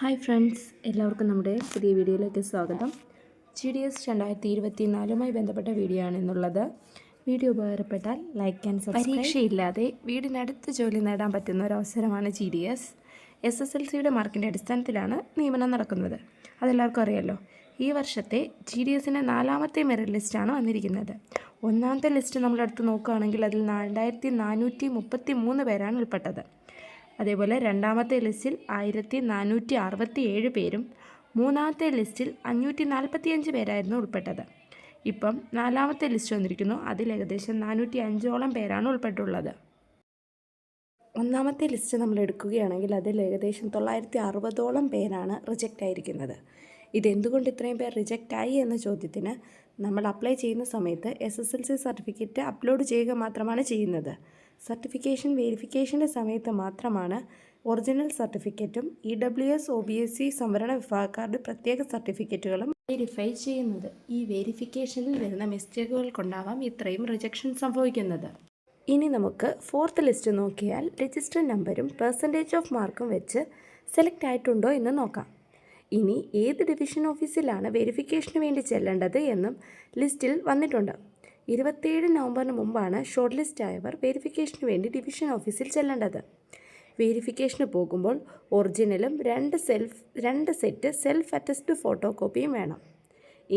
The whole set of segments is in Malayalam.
ഹായ് ഫ്രണ്ട്സ് എല്ലാവർക്കും നമ്മുടെ പുതിയ വീഡിയോയിലേക്ക് സ്വാഗതം. ജി ഡി എസ് രണ്ടായിരത്തി ഇരുപത്തി നാലുമായി ബന്ധപ്പെട്ട വീഡിയോ ആണെന്നുള്ളത് വീഡിയോ ഉപകാരപ്പെട്ടാൽ ലൈക്ക് ആൻഡ് സബ്സ്ക്രൈബ് പരീക്ഷയില്ലാതെ വീടിനടുത്ത് ജോലി നേടാൻ പറ്റുന്ന ഒരു അവസരമാണ് G D S S S L സിയുടെ മാർക്കിന്റെ അടിസ്ഥാനത്തിലാണ് നിയമനം നടക്കുന്നത്. അതെല്ലാവർക്കും അറിയാമല്ലോ ഈ വർഷത്തെ ജി ഡി എസിന്റെ നാലാമത്തെ മെറിറ്റ് ലിസ്റ്റാണ് വന്നിരിക്കുന്നത്. ഒന്നാമത്തെ ലിസ്റ്റ് നമ്മളെടുത്ത് നോക്കുകയാണെങ്കിൽ അതിൽ രണ്ടായിരത്തി നാനൂറ്റി മുപ്പത്തി മൂന്ന് പേരാണ് ഉൾപ്പെട്ടത്. അതേപോലെ രണ്ടാമത്തെ ലിസ്റ്റിൽ ആയിരത്തി നാനൂറ്റി അറുപത്തി ഏഴ് പേരും മൂന്നാമത്തെ ലിസ്റ്റിൽ അഞ്ഞൂറ്റി നാൽപ്പത്തിയഞ്ച് പേരായിരുന്നു ഉൾപ്പെട്ടത്. ഇപ്പം നാലാമത്തെ ലിസ്റ്റ് വന്നിരിക്കുന്നു. അതിൽ ഏകദേശം നാനൂറ്റി അഞ്ചോളം പേരാണ് ഉൾപ്പെട്ടുള്ളത്. ഒന്നാമത്തെ ലിസ്റ്റ് നമ്മൾ എടുക്കുകയാണെങ്കിൽ അതിൽ ഏകദേശം തൊള്ളായിരത്തി അറുപതോളം പേരാണ് റിജക്റ്റ് ആയിരിക്കുന്നത്. ഇതെന്തുകൊണ്ട് ഇത്രയും പേർ റിജക്റ്റ് ആയി എന്ന ചോദ്യത്തിന് നമ്മൾ അപ്ലൈ ചെയ്യുന്ന സമയത്ത് S S L C certificate upload ചെയ്യുക മാത്രമാണ് ചെയ്യുന്നത്. സർട്ടിഫിക്കേഷൻ വെരിഫിക്കേഷന്റെ സമയത്ത് മാത്രമാണ് ഒറിജിനൽ സർട്ടിഫിക്കറ്റും E W S O B S C സംവരണ വിഭാഗക്കാരുടെ പ്രത്യേക സർട്ടിഫിക്കറ്റുകളും വെരിഫൈ ചെയ്യുന്നത്. ഈ വെരിഫിക്കേഷനിൽ വരുന്ന മിസ്റ്റേക്കുകൾ കൊണ്ടാവാം ഇത്രയും റിജക്ഷൻ സംഭവിക്കുന്നത്. ഇനി നമുക്ക് ഫോർത്ത് ലിസ്റ്റ് നോക്കിയാൽ രജിസ്റ്റർ നമ്പരും പെർസെന്റേജ് ഓഫ് മാർക്കും വെച്ച് സെലക്ട് ആയിട്ടുണ്ടോ എന്ന് നോക്കാം. ഇനി ഏത് ഡിവിഷൻ ഓഫീസിലാണ് വെരിഫിക്കേഷന് വേണ്ടി ചെല്ലേണ്ടത് എന്നും ലിസ്റ്റിൽ വന്നിട്ടുണ്ട്. ഇരുപത്തിയേഴ് നവംബറിന് മുമ്പാണ് ഷോർട്ട് ലിസ്റ്റ് ആയവർ വെരിഫിക്കേഷന് വേണ്ടി ഡിവിഷൻ ഓഫീസിൽ ചെല്ലേണ്ടത്. വെരിഫിക്കേഷന് പോകുമ്പോൾ ഒറിജിനലും രണ്ട് സെൽഫ് രണ്ട് സെറ്റ് സെൽഫ് അറ്റസ്റ്റ് ഫോട്ടോ കോപ്പിയും വേണം.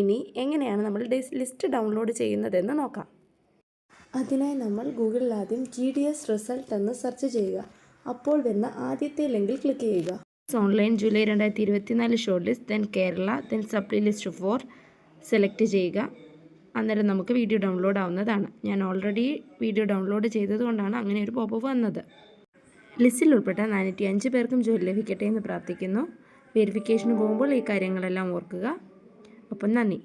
ഇനി എങ്ങനെയാണ് നമ്മൾ ലിസ്റ്റ് ഡൗൺലോഡ് ചെയ്യുന്നതെന്ന് നോക്കാം. അതിനായി നമ്മൾ ഗൂഗിളിൽ ആദ്യം ജി ഡി എസ് റിസൾട്ട് എന്ന് സെർച്ച് ചെയ്യുക. അപ്പോൾ വരുന്ന ആദ്യത്തെ ലിങ്കിൽ ക്ലിക്ക് ചെയ്യുക. ഓൺലൈൻ ജൂലൈ രണ്ടായിരത്തി ഇരുപത്തിനാല് short list then Kerala then supply list four select ചെയ്യുക. അന്നേരം നമുക്ക് വീഡിയോ ഡൗൺലോഡ് ആവുന്നതാണ്. ഞാൻ ഓൾറെഡി വീഡിയോ ഡൗൺലോഡ് ചെയ്തതുകൊണ്ടാണ് അങ്ങനെ ഒരു പോപ്പ് വന്നത്. ലിസ്റ്റിൽ ഉൾപ്പെട്ട നാനൂറ്റി അഞ്ച് പേർക്കും ജോലി ലഭിക്കട്ടെ എന്ന് പ്രാർത്ഥിക്കുന്നു. വെരിഫിക്കേഷന് പോകുമ്പോൾ ഈ കാര്യങ്ങളെല്ലാം ഓർക്കുക. അപ്പം നന്ദി.